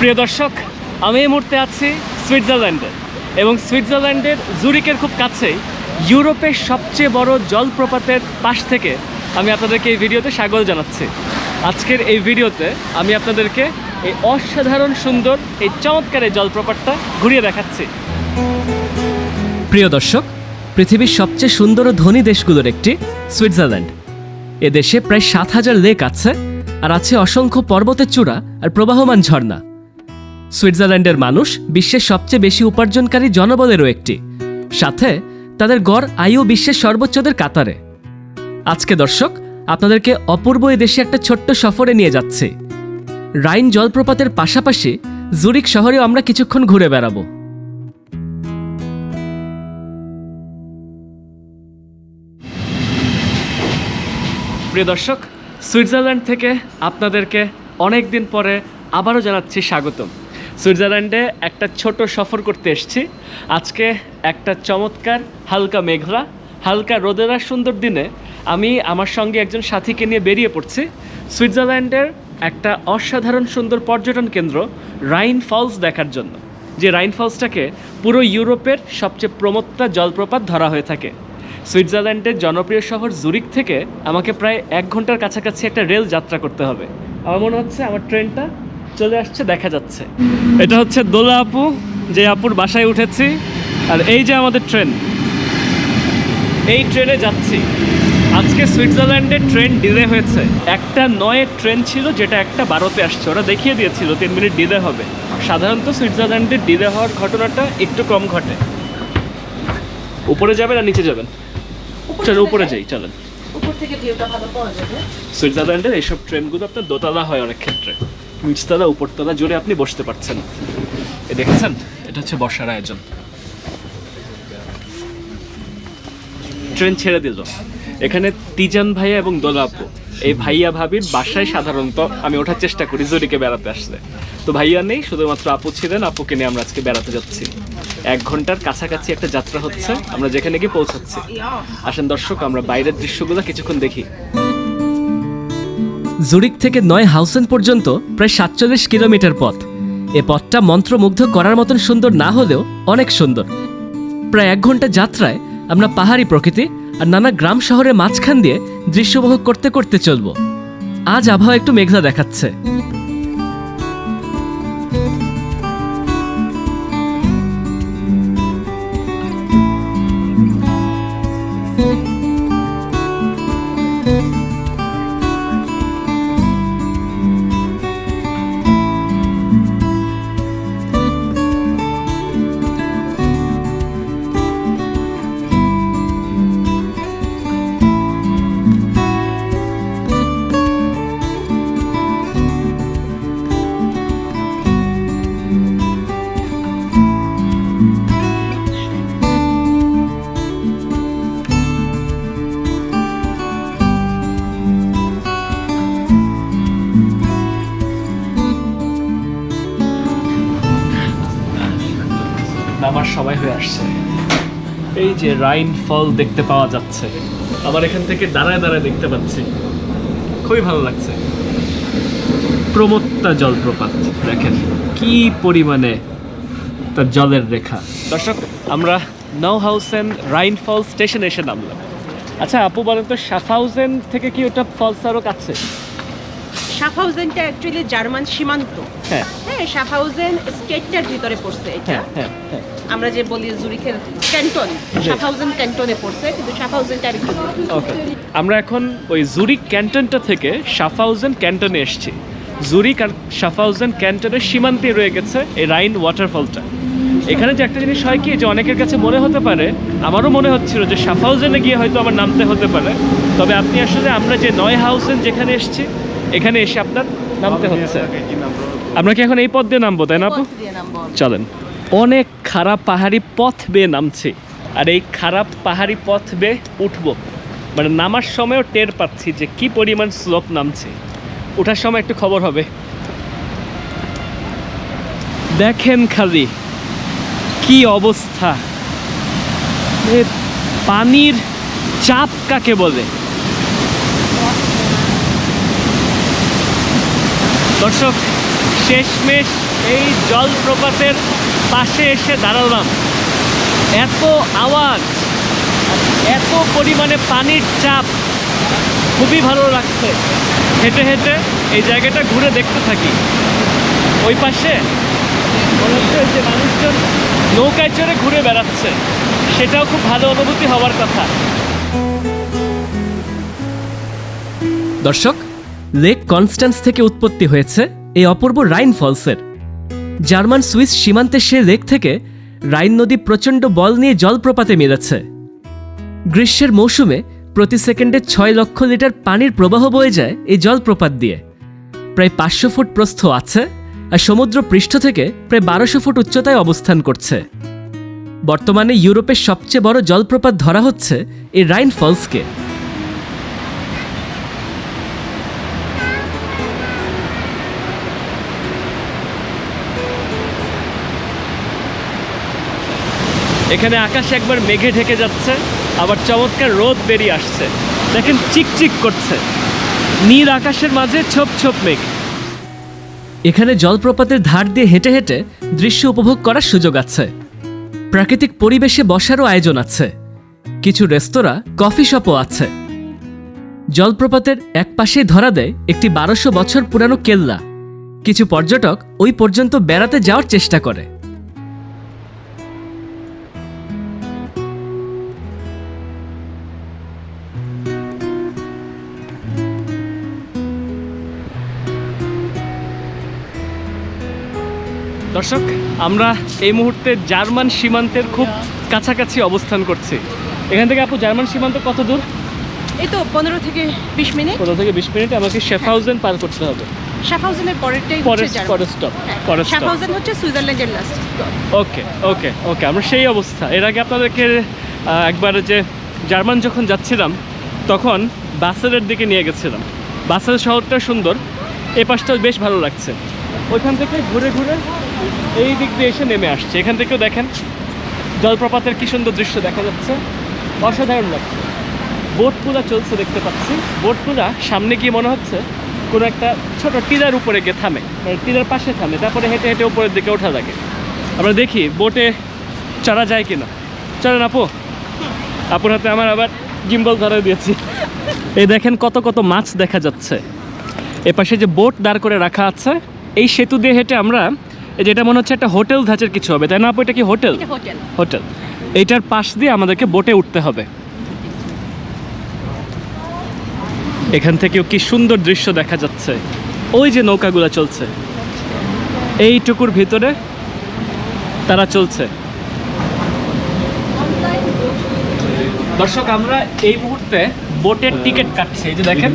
প্রিয় দর্শক, আমি এই মুহূর্তে আছি সুইজারল্যান্ডে এবং সুইজারল্যান্ডের জুরিকের খুব কাছেই ইউরোপের সবচেয়ে বড় জলপ্রপাতের পাশ থেকে আমি আপনাদেরকে এই ভিডিওতে স্বাগত জানাচ্ছি। আজকের এই ভিডিওতে আমি আপনাদেরকে এই অসাধারণ সুন্দর, এই চমৎকার এই জলপ্রপাতটা ঘুরিয়ে দেখাচ্ছি। প্রিয় দর্শক, পৃথিবীর সবচেয়ে সুন্দর ও ধনী দেশগুলোর একটি সুইজারল্যান্ড। এ দেশে প্রায় সাত হাজার লেক আছে আর আছে অসংখ্য পর্বতের চূড়া আর প্রবাহমান ঝর্ণা। সুইজারল্যান্ডের মানুষ বিশ্বের সবচেয়ে বেশি উপার্জনকারী জনবলেরও একটি। সাথে, তাদের গড় আয়ু বিশ্বের সর্বোচ্চদের কাতারে। আজকে দর্শক, আপনাদেরকে অপূর্ব এই দেশে একটা ছোট্ট সফরে নিয়ে যাচ্ছি। রাইন জলপ্রপাতের পাশাপাশি জুরিক শহরেও আমরা কিছুক্ষণ ঘুরে বেড়াবো। প্রিয় দর্শক, সুইজারল্যান্ড থেকে আপনাদেরকে অনেক দিন পরে আবারও জানাচ্ছি স্বাগতম। সুইজারল্যান্ডে একটা ছোট সফর করতে এসেছি। আজকে একটা চমৎকার হালকা মেঘলা, হালকা রোদের সুন্দর দিনে আমি আমার সঙ্গে একজন সাথীকে নিয়ে বেরিয়ে পড়ছি। সুইজারল্যান্ডের একটা অসাধারণ সুন্দর পর্যটন কেন্দ্র, রাইন ফলস দেখার জন্য। যে রাইন ফলসটাকে পুরো ইউরোপের সবচেয়ে প্রমত্তা জলপ্রপাত ধরা হয়ে থাকে। সুইজারল্যান্ডের জনপ্রিয় শহর জুরিক থেকে আমাকে প্রায় এক ঘণ্টার কাছাকাছি একটা রেল যাত্রা করতে হবে। আমার মনে হচ্ছে আমার ট্রেনটা চলে আসছে দেখা যাচ্ছে। এটা হচ্ছে দোলা আপু যে আপুর বাসায় উঠেছি। আর এই যে আমাদের ট্রেন। এই ট্রেনে যাচ্ছি। আজকে সুইজারল্যান্ডে ট্রেন ডিলে হয়েছে। একটা নয়ের ট্রেন ছিল যেটা একটা বারোতে আসছে। ওরা দেখিয়ে দিয়েছিল তিন মিনিট ডিলে হবে। সাধারণত সুইজারল্যান্ডে ডিলে হওয়ার ঘটনাটা একটু কম ঘটে। উপরে যাবেন আর নিচে যাবেন? চলো উপরে যাই চলেন। সুইজারল্যান্ডের এইসব ট্রেনগুলো আপনার দোতলা হয় অনেক ক্ষেত্রে। নিচতলা উপরতলা জুড়ে আপনি বসতে পারছেন। এ দেখেছেন? এটা হচ্ছে বসার আয়োজন। ট্রেন ছেড়ে দিল। এখানে তিজান ভাইয়া এবং দোলা আপু। এই ভাইয়া ভাবির বাসায় সাধারণত আমি ওঠার চেষ্টা করি জরিকে বেড়াতে আসলে। তো ভাইয়া নেই, শুধুমাত্র আপু ছিলেন, আপুকে নিয়ে আমরা আজকে বেড়াতে যাচ্ছি। এক ঘণ্টার কাছাকাছি একটা যাত্রা হচ্ছে, আমরা যেখানে গিয়ে পৌঁছাচ্ছি। আসেন দর্শক, আমরা বাইরের দৃশ্যগুলো কিছুক্ষণ দেখি। জুরিক থেকে নয় হাউসেন পর্যন্ত প্রায় সাতচল্লিশ কিলোমিটার পথ। এ পথটা মন্ত্রমুগ্ধ করার মতন সুন্দর না হলেও অনেক সুন্দর। প্রায় এক ঘণ্টা যাত্রায় আমরা পাহাড়ি প্রকৃতি আর নানা গ্রাম শহরের মাঝখান দিয়ে দৃশ্যবহ করতে করতে চলব। আজ আবহাওয়া একটু মেঘলা দেখাচ্ছে। সময় হয়ে আসছে। এই যে রাইন ফল দেখতে পাওয়া যাচ্ছে। আবার এখান থেকে দাঁড়ায় দাঁড়ায় দেখতে পাচ্ছি। খুবই ভালো লাগছে। প্রমত্তা জলপ্রপাত দেখেন কি পরিমাণে তার জলের রেখা। দর্শক আমরা নাও হাউসেন রাইন ফল স্টেশনে এসে নামলাম। আচ্ছা আপু বলেন তো সাফাউজেন থেকে কি ওটা ফলস আরও কাছে শাফহাউজেনটা অ্যাকচুয়ালি জার্মান সীমান্ত। হ্যাঁ। হ্যাঁ শাফহাউজেন স্টেটটার ভিতরে পড়ছে এটা। হ্যাঁ হ্যাঁ হ্যাঁ। আমরা যে বলি জুরিখের ক্যান্টন শাফহাউজেন ক্যান্টনে পড়ছে কিন্তু শাফহাউজেনটা আরেকটু ওকে। আমরা এখন ওই জুরিক ক্যান্টনটা থেকে সাফাউজেন ক্যান্টনে এসেছি। জুরিক আর সাফাউজেন ক্যান্টনের সীমান্তে রয়ে গেছে এই রাইন ওয়াটারফলটা। এখানে যে একটা জিনিস হয় কি যে অনেকের কাছে মনে হতে পারে আমারও মনে হচ্ছিল যে সাফাউজেনে গিয়ে হয়তো আমার নামতে হতে পারে। তবে আপনি আসলে আমরা যে নয় হাউসেন যেখানে এসেছি এখানে এসে আপনার নামতে হচ্ছে। আমরা কি এখন এই পথ দিয়ে নামবো তাই না আপু? পথ দিয়ে নামবো। আমরা। চলেন। অনেক খারাপ পাহাড়ি পথ বেয়ে নামছে। আর এই খারাপ পাহাড়ি পথ বেয়ে উঠবো। মানে নামার সময়ও টের পাচ্ছি যে কি পরিমাণ স্লোপ নামছে। ওঠার সময় একটু খবর হবে। দেখেন খালি কি অবস্থা। পানির চাপ কাকে বলে? দর্শক শেষমেশ এই জলপ্রপাতের পাশে এসে দাঁড়ালাম। এত আওয়াজ, এত পরিমাণে পানির চাপ, খুবই ভালো লাগছে। হেঁটে হেঁটে এই জায়গাটা ঘুরে দেখতে থাকি। ওই পাশে যে মানুষজন নৌকায় চড়ে ঘুরে বেড়াচ্ছে। সেটাও খুব ভালো অনুভূতি হওয়ার কথা। দর্শক, লেক কনস্ট্যান্স থেকে উৎপত্তি হয়েছে এই অপূর্ব রাইন ফলসের। জার্মান সুইস সীমান্তে সে লেক থেকে রাইন নদী প্রচণ্ড বল নিয়ে জলপ্রপাতে মিলেছে। গ্রীষ্মের মৌসুমে প্রতি সেকেন্ডে ছয় লক্ষ লিটার পানির প্রবাহ বয়ে যায় এই জলপ্রপাত দিয়ে। প্রায় পাঁচশো ফুট প্রস্থ আছে আর সমুদ্র পৃষ্ঠ থেকে প্রায় বারোশো ফুট উচ্চতায় অবস্থান করছে। বর্তমানে ইউরোপের সবচেয়ে বড় জলপ্রপাত ধরা হচ্ছে এই রাইন ফলসকে। এখানে আকাশ একবার মেঘে ঢেকে যাচ্ছে, আবার চমৎকার রোদ বেরিয়ে আসছে। দেখেন চিকচিক করছে। নীল আকাশের মাঝে ছোপ ছোপ মেঘ। এখানে জলপ্রপাতের ধার দিয়ে হেঁটে হেঁটে দৃশ্য উপভোগ করার সুযোগ আছে। প্রাকৃতিক পরিবেশে বসারও আয়োজন আছে। কিছু রেস্তোরাঁ, কফি শপও আছে। জলপ্রপাতের এক পাশে ধরা দেয় একটি বারোশো বছর পুরানো কেল্লা। কিছু পর্যটক ওই পর্যন্ত বেড়াতে যাওয়ার চেষ্টা করে। দর্শক আমরা এই মুহূর্তে জার্মান সীমান্তের খুব কাছাকাছি অবস্থান করছি। এখান থেকে আপু জার্মান সীমান্ত কত দূর? এই তো পনেরো থেকে বিশ মিনিট। পনেরো থেকে বিশ মিনিট আমাকে শেফহাউজেন পার করতে হবে। শাফহাউজেনের পরেরটাই পরের হচ্ছে জার্মান। পরের স্টপ পরের স্টপ হচ্ছে সুইজারল্যান্ডের লাস্ট ওকে ওকে ওকে আমরা সেই অবস্থা। এর আগে আপনাদেরকে একবার যে জার্মান যখন যাচ্ছিলাম তখন বাসেলের দিকে নিয়ে গেছিলাম। বাসেল শহরটা সুন্দর এ পাশটাও বেশ ভালো লাগছে। ওইখান থেকে ঘুরে ঘুরে এই দিক দিয়ে এসে নেমে আসছে। এখান থেকেও দেখেন জলপ্রপাতের কি সুন্দর দৃশ্য দেখা যাচ্ছে। অসাধারণ লাগছে। বোটগুলা চলছে দেখতে পাচ্ছি। বোটগুলা সামনে গিয়ে মনে হচ্ছে কোনো একটা ছোট টিলার উপরে গিয়ে থামে। মানে টিলার পাশে থামে, তারপরে হেঁটে হেঁটে উপরের দিকে ওঠা লাগে। আমরা দেখি বোটে চড়া যায় কিনা। চলেন আপু। আপুর হাতে আমার আবার গিম্বল ধরে দিয়েছি। এই দেখেন কত কত মাছ দেখা যাচ্ছে। এ পাশে যে বোট দাঁড় করে রাখা আছে এই সেতু দিয়ে হেঁটে আমরা এই যেটা মনে হচ্ছে একটা হোটেল ধাঁচের কিছু হবে তাই না আপু? এটা কি হোটেল? হোটেল। হোটেল। এইটার পাশ দিয়ে আমাদেরকে বোটে উঠতে হবে। এখান থেকেও কি সুন্দর দৃশ্য দেখা যাচ্ছে। ওই যে নৌকাগুলো চলছে। এইটুকুর ভিতরে তারা চলছে। দর্শক আমরা এই মুহূর্তে বোটের টিকিট কাটছি। এই যে দেখেন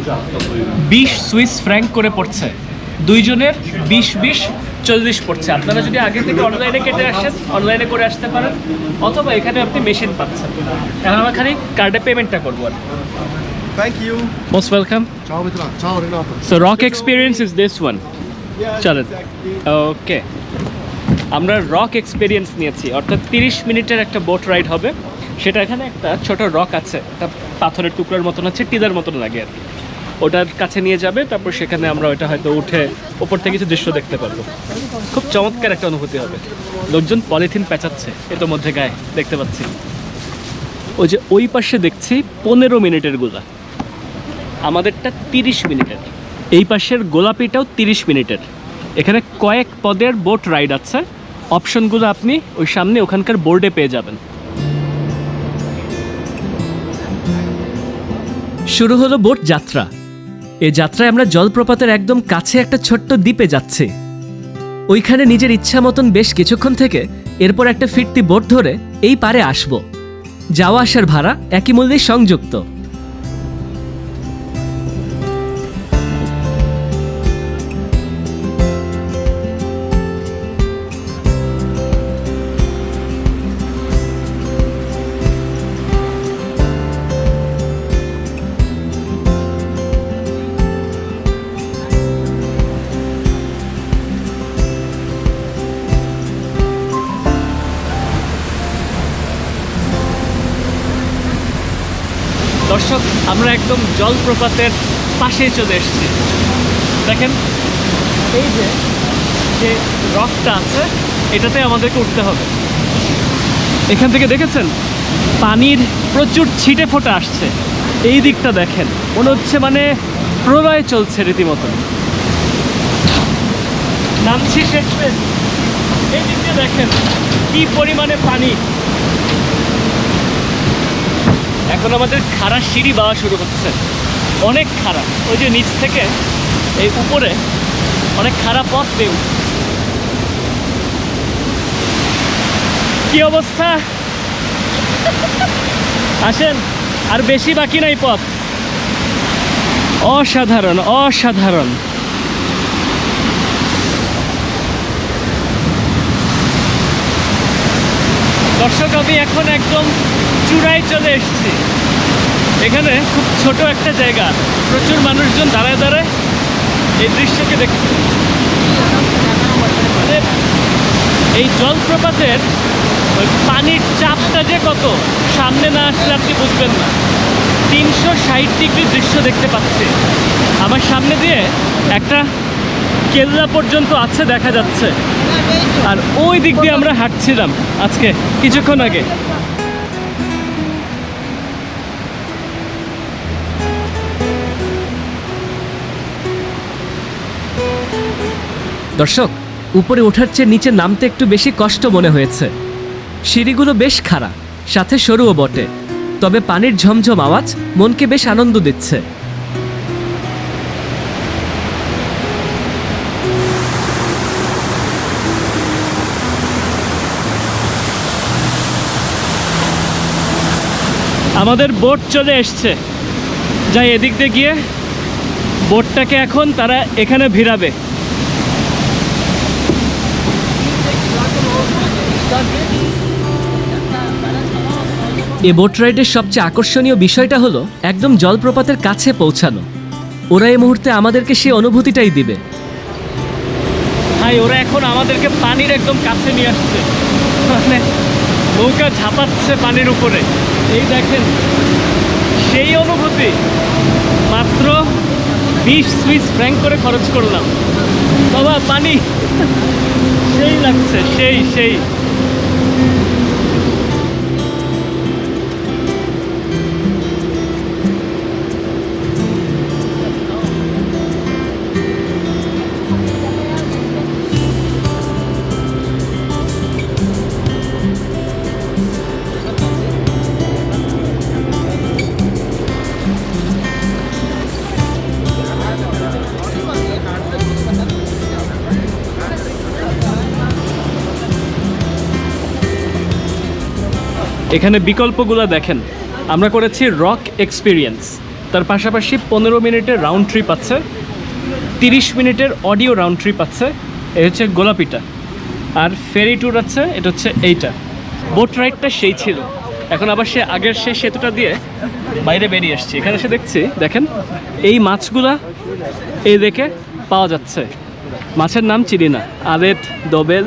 বিশ সুইস ফ্র্যাঙ্ক করে পড়ছে। দুইজনের বিশ বিশ চল্লিশ পড়ছে। আপনারা যদি আগে থেকে অনলাইনে কেটে আসেন অনলাইনে করে আসতে পারেন অথবা এখানে আপনি মেশিন পাচ্ছেন। এখন আমরা খালি কার্ডে পেমেন্টটা করব আর Thank you. Most welcome Ciao Mitra. Ciao Renato. So rock experience is this one চলেন ওকে আমরা রক এক্সপিরিয়েন্স নিয়েছি। অর্থাৎ তিরিশ মিনিটের একটা বোট রাইড হবে। সেটা এখানে একটা ছোট রক আছে। একটা পাথরের টুকরার মতন আছে টিদার মতন লাগে আর কি। ওটার কাছে নিয়ে যাবে, তারপর সেখানে আমরা ওটা হয়তো উঠে ওপর থেকে কিছু দৃশ্য দেখতে পারব। খুব চমৎকার একটা অনুভূতি হবে। লোকজন পলিথিন পেঁচাচ্ছে এটার মধ্যে গায়ে, দেখতে পাচ্ছি। ওই যে ওই পাশে দেখছি পনেরো মিনিটেরগুলা। আমাদেরটা তিরিশ মিনিটের। এই পাশের গোলাপিটাও তিরিশ মিনিটের। এখানে কয়েক পদের বোট রাইড আছে। অপশনগুলো আপনি ওই সামনে ওখানকার বোর্ডে পেয়ে যাবেন। শুরু হলো বোট যাত্রা। এই যাত্রায় আমরা জলপ্রপাতের একদম কাছে একটা ছোট্ট দ্বীপে যাচ্ছি। ওইখানে নিজের ইচ্ছা মতন বেশ কিছুক্ষণ থেকে এরপর একটা ফিরতি বোট ধরে এই পারে আসব। যাওয়া আসার ভাড়া একই মূল্যে সংযুক্ত। আমরা একদম জলপ্রপাতের পাশে চলে এসেছি। দেখেন, এই যে যে রকটা আছে, এটাতে আমাদেরকে উঠতে হবে। এখান থেকে দেখেছেন? পানির প্রচুর ছিটে ফোটা আসছে। এই দিকটা দেখেন, মনে হচ্ছে মানে প্রলয় চলছে রীতিমতো। নামছি শেষে এই দিকটা দেখেন, কি পরিমাণে পানি। এখন আমাদের খাড়া সিঁড়ি বাওয়া শুরু হচ্ছে অনেক খারাপ ওই যে নিচ থেকে এই উপরে অনেক খারাপ পথ উঠছে। কি অবস্থা? আসেন, আর বেশি বাকি নাই পথ। অসাধারণ অসাধারণ। দর্শক, আমি এখন একদম চূড়ায় চলে এসেছি। এখানে খুব ছোট একটা জায়গা। প্রচুর মানুষজন দাঁড়ায় দাঁড়ায় এই দৃশ্যকে দেখছে মানে এই জলপ্রপাতের ওই পানির চাপটা যে কত, সামনে না আসলে আপনি বুঝবেন না। তিনশো ষাট ডিগ্রি দৃশ্য দেখতে পাচ্ছি। আমার সামনে দিয়ে একটা কেল্লা পর্যন্ত আছে, দেখা যাচ্ছে। আর ওই দিক দিয়ে আমরা হাঁটছিলাম আজকে, কিছুক্ষণ আগে। দর্শক, উপরে ওঠার চেয়ে নিচে নামতে একটু বেশি কষ্ট মনে হয়েছে। সিঁড়িগুলো বেশ খাড়া, সাথে সরুও বটে, তবে পানির ঝমঝম আওয়াজ মনকে বেশ আনন্দ দিচ্ছে। আমাদের বোট চলে এসছে। যাই এদিক দিয়ে গিয়ে বোটটাকে এখন তারা এখানে ভিড়াবে। এ বোট রাইডের সবচেয়ে আকর্ষণীয় বিষয়টা হলো একদম জলপ্রপাতের কাছে পৌঁছানো। ওরা এই মুহূর্তে আমাদেরকে সেই অনুভূতিটাই দিবে। ওরা এখন আমাদেরকে পানির একদম কাছে নিয়ে আসছে। মানে নৌকা ঝাঁপাচ্ছে পানির উপরে। এই দেখেন, সেই অনুভূতি। মাত্র বিশ সুইচ ফ্র্যাঙ্ক করে খরচ করলাম। বাবা, পানি। সেই লাগছে, সেই সেই। এখানে বিকল্পগুলো দেখেন। আমরা করেছি রক এক্সপিরিয়েন্স। তার পাশাপাশি পনেরো মিনিটের রাউন্ড ট্রিপ আছে, তিরিশ মিনিটের অডিও রাউন্ড ট্রিপ আছে, এই হচ্ছে গোলাপিটা। আর ফেরি ট্যুর আছে, এটা হচ্ছে এইটা। বোট রাইডটা সেই ছিল। এখন আবার সে আগের সেই সেতুটা দিয়ে বাইরে বেরিয়ে আসছি। এখানে এসে দেখছি, দেখেন, এই মাছগুলা এই দেখে পাওয়া যাচ্ছে। মাছের নাম চিনি না। আলেট, দবেল,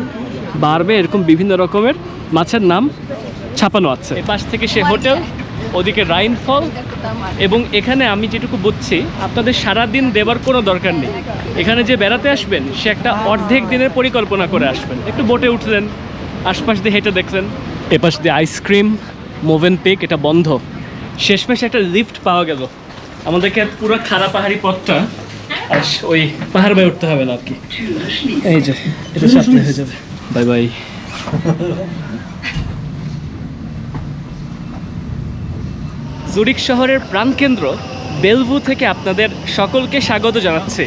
বারবে, এরকম বিভিন্ন রকমের মাছের নাম ছাপানো আছে। পাশ থেকে সে হোটেল, ওদিকে রাইনফল এবং এখানে আমি যেটুকু বুঝছি, আপনাদের সারা দিন দেবার কোনো দরকার নেই। এখানে যে বেড়াতে আসবেন, সে একটা অর্ধেক দিনের পরিকল্পনা করে আসবেন। একটু বোটে উঠলেন, আশপাশ দিয়ে হেঁটে দেখলেন। এপাশ দিয়ে আইসক্রিম মোভেন পেক এটা বন্ধ। শেষমেশ একটা লিফট পাওয়া গেল। আমাদেরকে পুরো খারাপ পাহাড়ি পথটা আর ওই পাহাড় বাই উঠতে হবে না আর কি। এই যে, এটা সামনে হয়ে যাবে। Bye bye. জুরিক শহরের প্রাণকেন্দ্র বেলভু থেকে আপনাদের সকলকে স্বাগত জানাচ্ছি।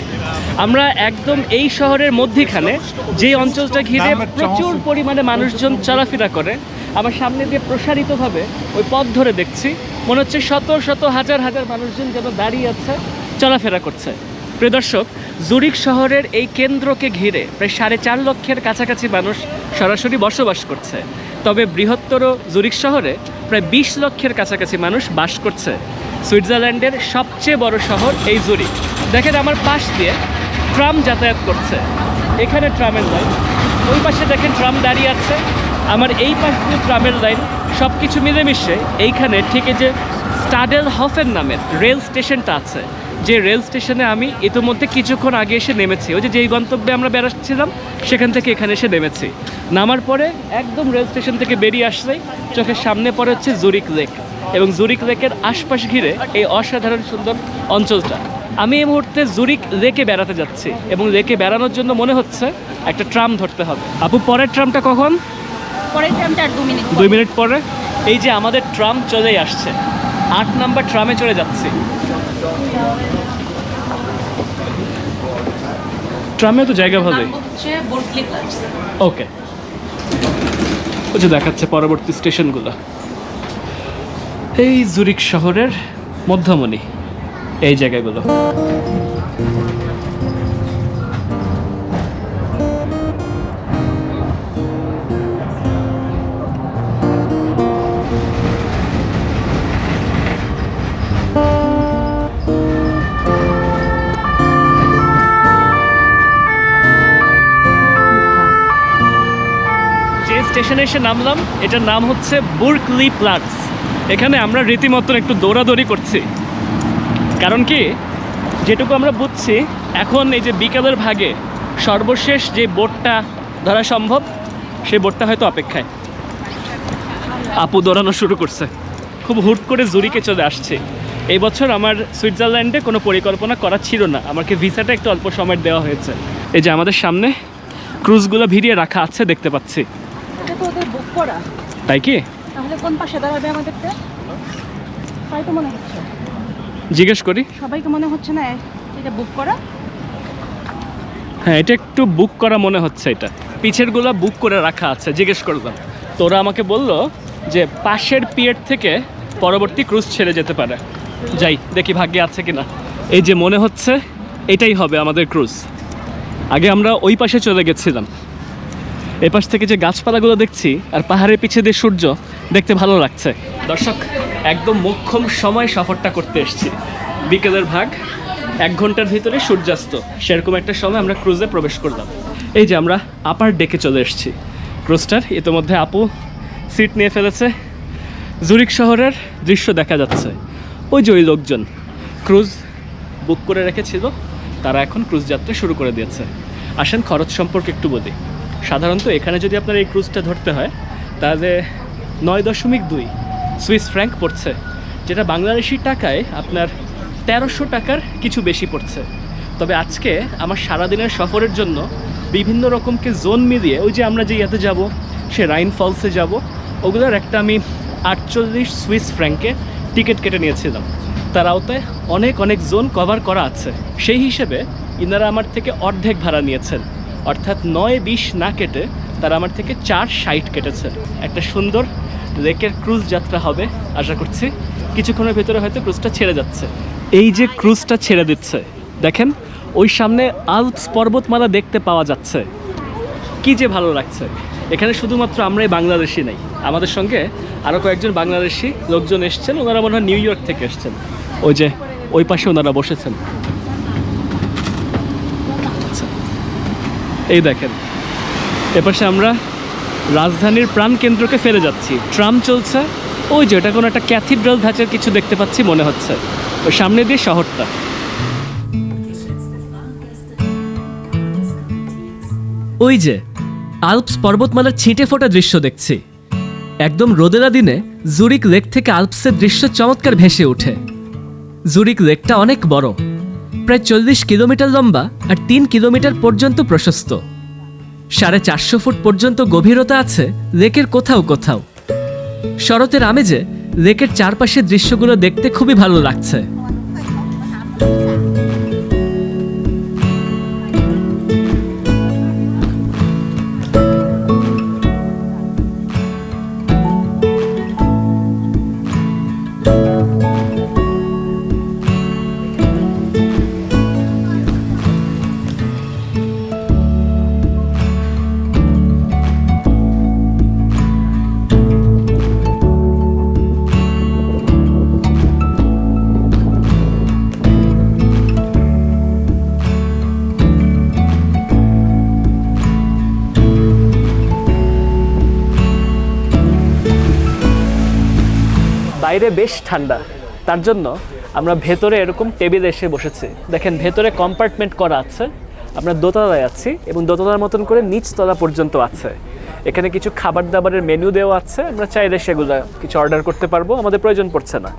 আমরা একদম এই শহরের মধ্যেখানে যে অঞ্চলটা ঘিরে প্রচুর পরিমাণে মানুষজন চলাফেরা করে আমার সামনে দিয়ে প্রসারিতভাবে ওই পথ ধরে দেখছি। মনে হচ্ছে শত শত হাজার হাজার মানুষজন যেন দাঁড়িয়ে আছে চলাফেরা করছে। প্রিয় দর্শক জুরিক শহরের এই কেন্দ্রকে ঘিরে প্রায় সাড়ে চার লক্ষের কাছাকাছি মানুষ সরাসরি বসবাস করছে। তবে বৃহত্তর জুরিক শহরে প্রায় বিশ লক্ষের কাছাকাছি মানুষ বাস করছে। সুইজারল্যান্ডের সবচেয়ে বড় শহর এই জুরিক দেখেন আমার পাশ দিয়ে ট্রাম যাতায়াত করছে। এখানে ট্রামের লাইন। ওই পাশে দেখেন ট্রাম দাঁড়িয়ে আছে। আমার এই পাশ দিয়ে ট্রামের লাইন। সব কিছু মিলেমিশে এইখানে ঠিক যে স্টাডেল হফের নামের রেল স্টেশনটা আছে। যে রেল স্টেশনে আমি ইতোমধ্যে কিছুক্ষণ আগে এসে নেমেছি। ওই যে যেই গন্তব্যে আমরা বেড়াচ্ছিলাম সেখান থেকে এখানে এসে নেমেছি। নামার পরে একদম রেল স্টেশন থেকে বেরিয়ে আসলেই চোখের সামনে পড়ে হচ্ছে জুরিক লেক এবং জুরিক লেকের আশপাশ ঘিরে এই অসাধারণ সুন্দর অঞ্চলটা। আমি এই মুহূর্তে জুরিক লেকে বেড়াতে যাচ্ছি এবং লেকে বেড়ানোর জন্য মনে হচ্ছে একটা ট্রাম ধরতে হবে। আপু পরের ট্রামটা কখন? পরের ট্রামটা আর দু মিনিট দুই মিনিট পরে। এই যে আমাদের ট্রাম চলেই আসছে। আট নাম্বার ট্রামে চলে যাচ্ছি। ট্রামে তো জায়গা প্লাস ওকে। যে দেখাচ্ছে পরবর্তী স্টেশনগুলো। এই জুরিক শহরের মধ্যমণি এই জায়গাগুলো। স্টেশনে এসে নামলাম। এটার নাম হচ্ছে বুর্কলি প্লাটস। এখানে আমরা রীতিমতন একটু দৌড়াদৌড়ি করছি। কারণ কি? যেটুকু আমরা বুঝছি, এখন এই যে বিকালের ভাগে সর্বশেষ যে বোটটা ধরা সম্ভব, সেই বোটটা হয়তো অপেক্ষায়। আপু দৌড়ানো শুরু করছে। খুব হুট করে জুরিকে চলে আসছে। এই বছর আমার সুইজারল্যান্ডে কোনো পরিকল্পনা করা ছিল না। আমাকে ভিসাটা একটু অল্প সময় দেওয়া হয়েছে। এই যে আমাদের সামনে ক্রুজগুলো ভিড়িয়ে রাখা আছে, দেখতে পাচ্ছি। এটা তো ওদের বুক করা তাই কি? তাহলে কোন পাশে দাঁড়াবে আমাদেরটা? তাই তো মনে হচ্ছে। জিজ্ঞেস করি। সবাইকে মনে হচ্ছে না এটা বুক করা? হ্যাঁ এটা একটু বুক করা মনে হচ্ছে এটা। পিছেরগুলো বুক করে রাখা আছে জিজ্ঞেস করলাম। তো ওরা আমাকে বলল যে পাশের পিয়ের থেকে পরবর্তী ক্রুজ ছেড়ে যেতে পারে। যাই দেখি ভাগ্যে আছে কিনা। এই যে মনে হচ্ছে এটাই হবে আমাদের ক্রুজ আগে আমরা ওই পাশে চলে গেছিলাম। এ পাশ থেকে যে গাছপালাগুলো দেখছি আর পাহাড়ের পিছে দিয়ে সূর্য, দেখতে ভালো লাগছে। দর্শক, একদম মোক্ষম সময় সফরটা করতে এসেছি। বিকেলের ভাগ, এক ঘণ্টার ভিতরে সূর্যাস্ত। সেরকম একটা সময় আমরা ক্রুজে প্রবেশ করলাম। এই যে আমরা আপার ডেকে চলে এসেছি। ক্রুজটার ইতিমধ্যে আপু সিট নিয়ে ফেলেছে। জুরিক শহরের দৃশ্য দেখা যাচ্ছে। ওই যে ওই লোকজন। ক্রুজ বুক করে রেখেছিল। তারা এখন ক্রুজ যাত্রা শুরু করে দিয়েছে। আসেন খরচ সম্পর্কে একটু বলি। সাধারণত এখানে যদি আপনার এই ক্রুজটা ধরতে হয়, তাহলে নয় দশমিক দুই সুইস ফ্র্যাঙ্ক পড়ছে, যেটা বাংলাদেশি টাকায় আপনার তেরোশো টাকার কিছু বেশি পড়ছে। তবে আজকে আমার সারাদিনের সফরের জন্য বিভিন্ন রকমকে জোন মিলিয়ে, ওই যে আমরা যে ইয়াতে যাব, সে রাইন ফলসে যাব, ওগুলোর একটা আমি আটচল্লিশ সুইস ফ্র্যাঙ্কে টিকিট কেটে নিয়েছিলাম। তার আওতায় অনেক অনেক জোন কভার করা আছে। সেই হিসেবে ইনারা আমার থেকে অর্ধেক ভাড়া নিয়েছেন। অর্থাৎ নয় বিশ না কেটে তারা আমার থেকে চার সাইট কেটেছে। একটা সুন্দর লেকের ক্রুজ যাত্রা হবে, আশা করছি। কিছুক্ষণের ভেতরে হয়তো ক্রুজটা ছেড়ে যাচ্ছে। এই যে ক্রুজটা ছেড়ে দিচ্ছে, দেখেন, ওই সামনে আলপস পর্বতমালা দেখতে পাওয়া যাচ্ছে। কি যে ভালো লাগছে। এখানে শুধুমাত্র আমরাই বাংলাদেশি নাই। আমাদের সঙ্গে আরও কয়েকজন বাংলাদেশি লোকজন এসছেন, ওনারা মনে হয় নিউ ইয়র্ক থেকে এসছেন। ওই যে, ওই পাশে ওনারা বসেছেন। এই দেখেন। এপাশে আমরা রাজধানীর প্রাণকেন্দ্রকে ফেলে যাচ্ছি। ট্রাম চলছে। ওই যে ওটা কোনো একটা ক্যাথিড্রাল ধাঁচের কিছু দেখতে পাচ্ছি মনে হচ্ছে। ওই সামনে দিয়ে শহরটা। ওই যে, আলপস পর্বতমালার ছিটে ফোটা দৃশ্য দেখছি। একদম রোদেলা দিনে জুরিক লেক থেকে আলপসের দৃশ্য চমৎকার ভেসে ওঠে। জুরিক লেকটা অনেক বড়। প্রায় চল্লিশ কিলোমিটার লম্বা আর তিন কিলোমিটার পর্যন্ত প্রশস্ত। সাড়ে চারশো ফুট পর্যন্ত গভীরতা আছে লেকের কোথাও কোথাও। শরতের আমেজে লেকের চারপাশের দৃশ্যগুলো দেখতে খুবই ভালো লাগছে। বাইরে বেশ ঠান্ডা। তার জন্য আমরা ভেতরে এরকম টেবিলে এসে বসেছি। দেখেন, ভেতরে কম্পার্টমেন্ট করা আছে। আমরা দোতলায় আছি এবং দোতলার মতন করে নিচতলা পর্যন্ত আছে। এখানে কিছু খাবার দাবারের মেনু দেওয়া আছে। আমরা চাইলে সেগুলো কিছু অর্ডার করতে পারব, আমাদের প্রয়োজন পড়ছে না।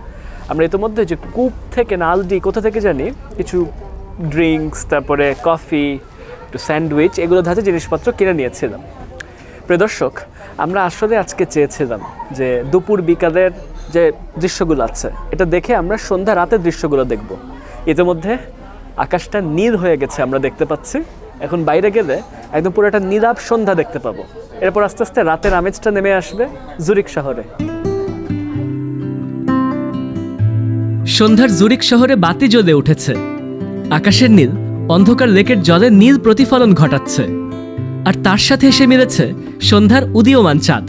আমরা ইতিমধ্যে যে কূপ থেকে না আলডি কোথা থেকে জানি? কিছু ড্রিঙ্কস তারপরে কফি একটু স্যান্ডউইচ এগুলো ধাঁচে জিনিসপত্র কিনে নিয়েছিলাম। প্রিয় দর্শক, আমরা আসলে আজকে চেয়েছিলাম যে দুপুর বিকালের যে দৃশ্যগুলো আছে, এটা দেখে আমরা সন্ধ্যা রাতের দৃশ্যগুলো দেখব। ইতিমধ্যে আকাশটা নীল হয়ে গেছে, আমরা দেখতে পাচ্ছি। এখন বাইরে গেলে একদম পুরো একটা নীলাভ সন্ধ্যা দেখতে পাবো। এরপর আস্তে আস্তে রাতের আমেজটা নেমে আসবে জুরিক শহরে। সন্ধ্যার জুরিক শহরে বাতি জ্বলে উঠেছে। আকাশের নীল, অন্ধকার লেকের জলে নীল প্রতিফলন ঘটাচ্ছে। আর তার সাথে এসে মিলেছে সন্ধ্যার উদীয়মান চাঁদ।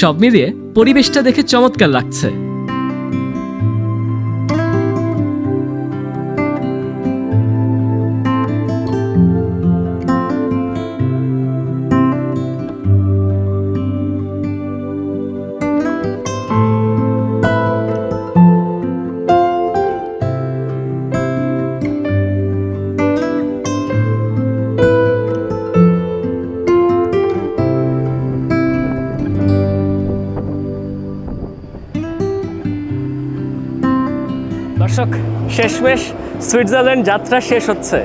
সব মিলিয়ে পরিবেশটা দেখে চমৎকার লাগছে। দর্শক শেষমেশ সুইজারল্যান্ড যাত্রা শেষ হচ্ছে।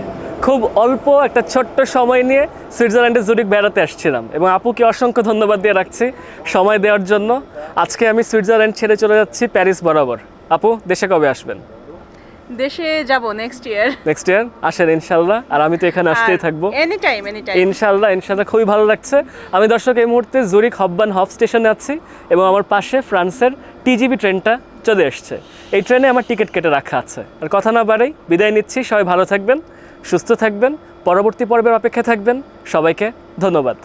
খুব অল্প একটা ছোট্ট সময় নিয়ে সুইজারল্যান্ডে জুরিক বেড়াতে আসছিলাম এবং আপুকে অসংখ্য ধন্যবাদ দিয়ে রাখছি সময় দেওয়ার জন্য। আজকে আমি সুইজারল্যান্ড ছেড়ে চলে যাচ্ছি প্যারিস বরাবর। আপু দেশে কবে আসবেন? দেশে যাব নেক্সট ইয়ার নেক্সট ইয়ার আসেন ইনশাল্লাহ। আর আমি তো এখানে আসতেই থাকব। এনি টাইম এনি টাইম ইনশাল্লাহ ইনশাল্লাহ। খুবই ভালো লাগছে। আমি দর্শক এই মুহূর্তে জুরিক হব্বান হফ স্টেশনে আছি এবং আমার পাশে ফ্রান্সের টিজিবি ট্রেনটা চলে এসছে। এই ট্রেনে আমার টিকিট কেটে রাখা আছে। আর কথা না বাড়াই বিদায় নিচ্ছি, সবাই ভালো থাকবেন, সুস্থ থাকবেন, পরবর্তী পর্বের অপেক্ষায় থাকবেন। সবাইকে ধন্যবাদ।